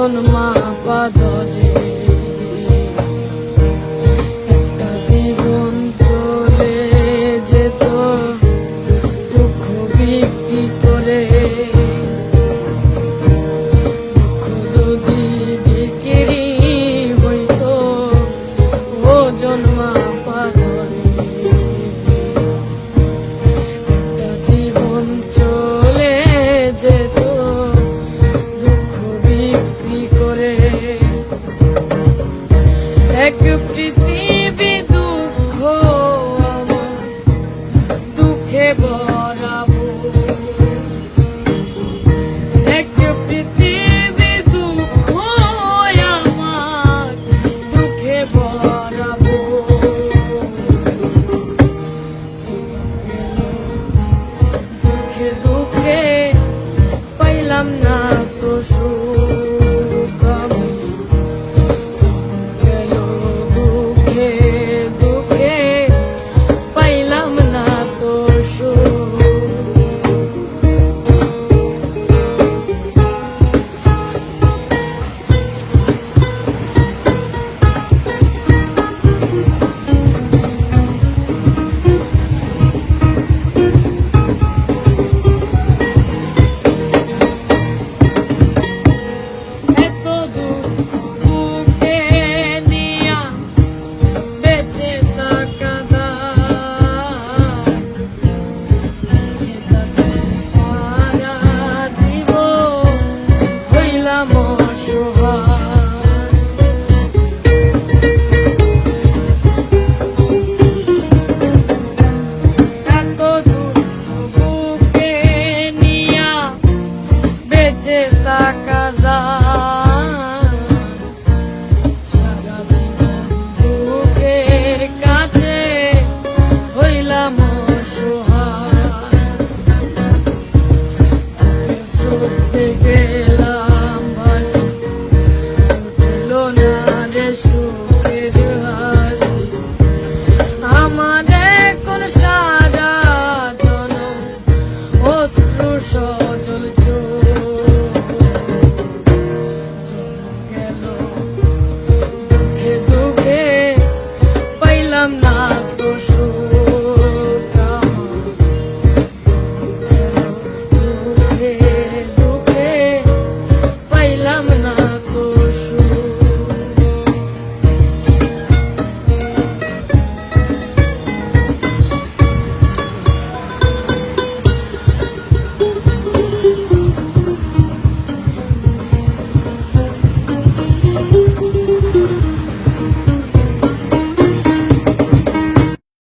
জন্মা পাদরে একটা জীবন চলে যেত, দুঃখ বিক্রি করে। দুঃখ যদি বিক্রি হইতো, ও জন্মা পৃথিবী দুঃখ দুঃখে ভরাবো এক পৃথিবী দুঃখ আমার দুঃখে দুঃখে পাইলাম না Yeah.